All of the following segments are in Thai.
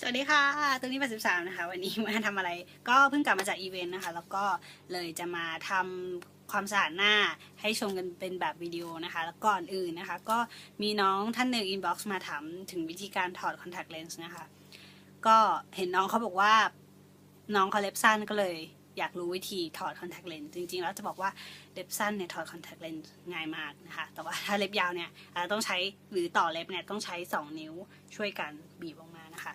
สวัสดีค่ะตัวนี้83นะคะ วันนี้มาทำอะไร ก็เพิ่งกลับมาจากอีเวนต์นะคะ แล้วก็เลยจะมาทำความสะอาดหน้าให้ชมกันเป็นแบบวิดีโอนะคะ แล้วก่อนอื่นนะคะ ก็มีน้องท่านหนึ่งอินบ็อกซ์มาถามถึงวิธีการถอดคอนแทคเลนส์นะคะ ก็เห็นน้องเขาบอกว่า น้องเขาเล็บสั้นก็เลยอยากรู้วิธีถอดคอนแทคเลนส์จริงๆ แล้วจะบอกว่าเล็บสั้นเนี่ยถอดคอนแทคเลนส์ง่ายมากนะคะ แต่ว่าถ้าเล็บยาวเนี่ยต้องใช้หรือต่อเล็บเนี่ยต้องใช้ 2 นิ้วช่วยกันบีบออกมานะคะ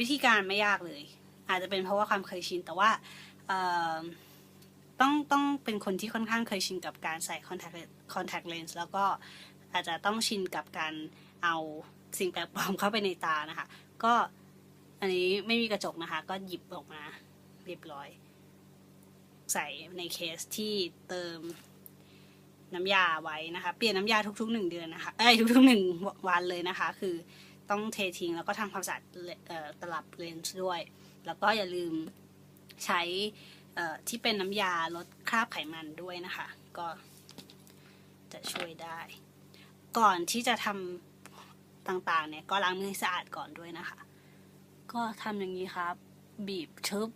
วิธีการไม่ยากเลย อาจจะเป็นเพราะว่าความเคยชิน แต่ว่าต้องต้องเป็นคนที่ค่อนข้างเคยชินกับการใส่ contact contact lens แล้วก็อาจจะต้องชินกับการเอาสิ่งแปลกปลอมเข้าไปในตานะคะ ก็อันนี้ไม่มีกระจกนะคะ ก็หยิบออกมาเรียบร้อย ใส่ในเคสที่เติมน้ำยาไว้นะคะ เปลี่ยนน้ำยาทุกๆหนึ่งเดือนนะคะ เอ้ยทุกๆหนึ่งวันเลยนะคะ คือ ต้องเททิ้งแล้วก็ทำความสะอาดตลับเลนส์ด้วย แล้วก็อย่าลืมใช้ที่เป็นน้ำยาลดคราบไขมันด้วยนะคะ ก็จะช่วยได้ ก่อนที่จะทำต่างๆเนี่ยก็ล้างมือสะอาดก่อนด้วยนะคะ ก็ทำอย่างนี้ครับ บีบชึบ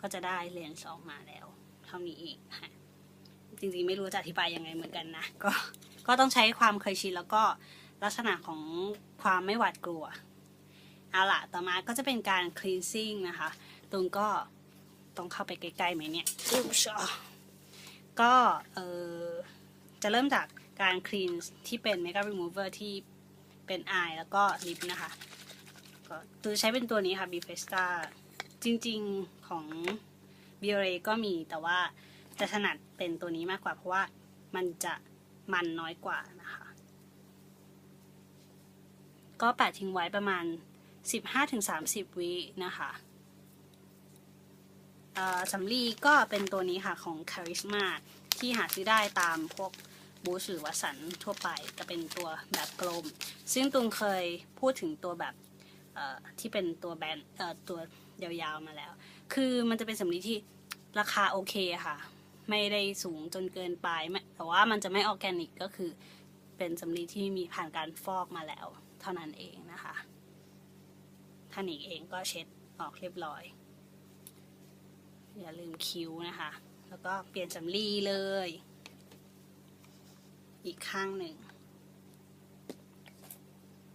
ก็จะได้เลนส์ออกมาแล้ว เท่านี้เองค่ะจริงๆไม่รู้จะอธิบายยังไงเหมือนกันนะ ก็ก็ต้องใช้ความเคยชินแล้วก็ ลักษณะของความไม่หวาดกลัว เอาล่ะต่อมาก็จะเป็นการ cleansing นะคะตรงก็ต้องเข้าไปใกล้ๆไหมเนี่ยอุ๊บชอก็เออจะเริ่มจากการ clean ที่เป็น makeup remover ที่เป็น eye แล้วก็ลิปนะคะก็ตัวใช้เป็นตัวนี้ค่ะ b f e s t a จริงๆของ b i o r e ก็มีแต่ว่าจะถนัดเป็นตัวนี้มากกว่าเพราะว่ามันจะมันน้อยกว่านะคะ ก็แปะทิ้งไว้ประมาณ 15-30 วินะคะสำลีก็เป็นตัวนี้ค่ะของ Charisma ที่หาซื้อได้ตามพวกบูชหรือวัสันทั่วไปจะเป็นตัวแบบกลม ซึ่งตุงเคยพูดถึงตัวแบบที่เป็นตัวแบนตัวยาวๆมาแล้ว คือมันจะเป็นสำลีที่ราคาโอเคค่ะ ไม่ได้สูงจนเกินไปแต่ว่ามันจะไม่ออแกนิกก็คือเป็นสำลีที่มีผ่านการฟอกมาแล้ว เท่านั้นเองนะคะท่านอีกเองก็เช็ดออกเรียบร้อย อย่าลืมคิ้วนะคะ แล้วก็เปลี่ยนสำลีเลย อีกข้างหนึ่ง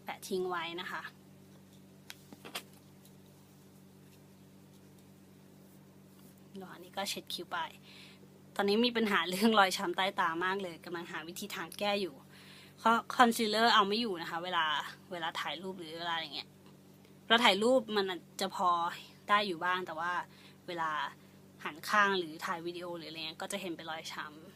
แปะทิ้งไว้นะคะระหว่านี้ก็เช็ดคิ้วไป ตอนนี้มีปัญหาเรื่องรอยช้ำใต้ตามากเลยกำลังหาวิธีทางแก้อยู่ คอนซีลเลอร์เอาไม่อยู่นะคะ เวลาเวลาถ่ายรูปหรือเวลาอย่างเงี้ยเราถ่ายรูปมันจจะพอได้อยู่บ้างแต่ว่าเวลาหันข้างหรือถ่ายวิดีโอหรืออะไรเงี้ยก็จะเห็นเป็นรอยช้ำ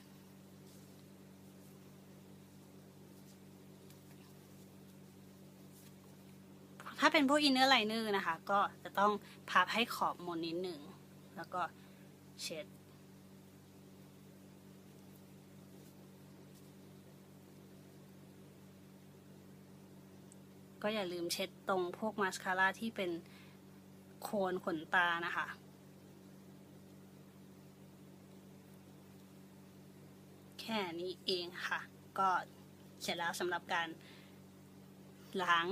ถ้าเป็นพวกอินเนอร์ไลเนอร์นะคะ ก็จะต้องพับให้ขอบมนนิดหนึ่ง แล้วก็เช็ด ก็อย่าลืมเช็ดตรงพวกมาสคาร่าที่เป็นโคนขนตานะคะ แค่นี้เองค่ะ ก็เสร็จแล้วสำหรับการล้าง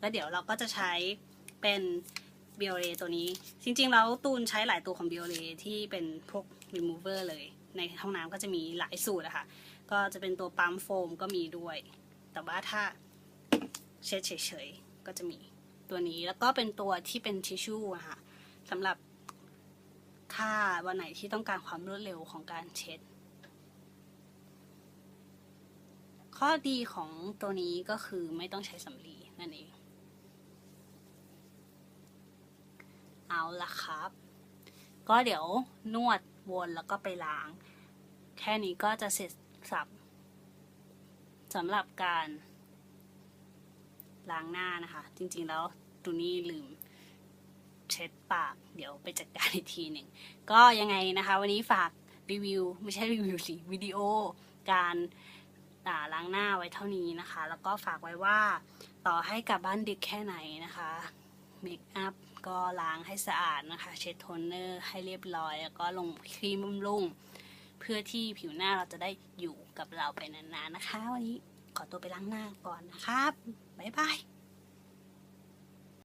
แล้วเดี๋ยวเราก็จะใช้เป็นเบ i เ r ตัวนี้ จริงๆแล้วตูนใช้หลายตัวของเบ i เ r ที่เป็นพวก remover เลย ในห้องน้ำก็จะมีหลายสูตรอะค่ะ ก็จะเป็นตัวปั๊มโฟมก็มีด้วย แต่ว่าถ้า เช็ดเฉยๆ ก็จะมีตัวนี้แล้วก็เป็นตัวที่เป็นทิชชู่อะค่ะสำหรับถ้าวันไหนที่ต้องการความรวดเร็วของการเช็ด ข้อดีของตัวนี้ก็คือไม่ต้องใช้สำลีนั่นเอง เอาละครับ ก็เดี๋ยวนวดวนแล้วก็ไปล้าง แค่นี้ก็จะเสร็จสับสำหรับการ ล้างหน้านะคะ จริงๆแล้วตูนี่ลืมเช็ดปาก เดี๋ยวไปจัดการอีกทีหนึ่ง ก็ยังไงนะคะ วันนี้ฝากรีวิว ไม่ใช่รีวิวสิวิดีโอการาล้างหน้าไว้เท่านี้นะคะ แล้วก็ฝากไว้ว่าต่อให้กลับบ้านดึกแค่ไหนนะคะเมคอัพก็ล้างให้สะอาดนะคะ เช็ดโทนเนอร์ให้เรียบร้อย แล้วก็ลงครีมบำรุงเพื่อที่ผิวหน้าเราจะได้อยู่กับเราไปนานๆนะคะ วันนี้ขอตัวไปล้างหน้าก่อนนะครับ บ๊ายบาย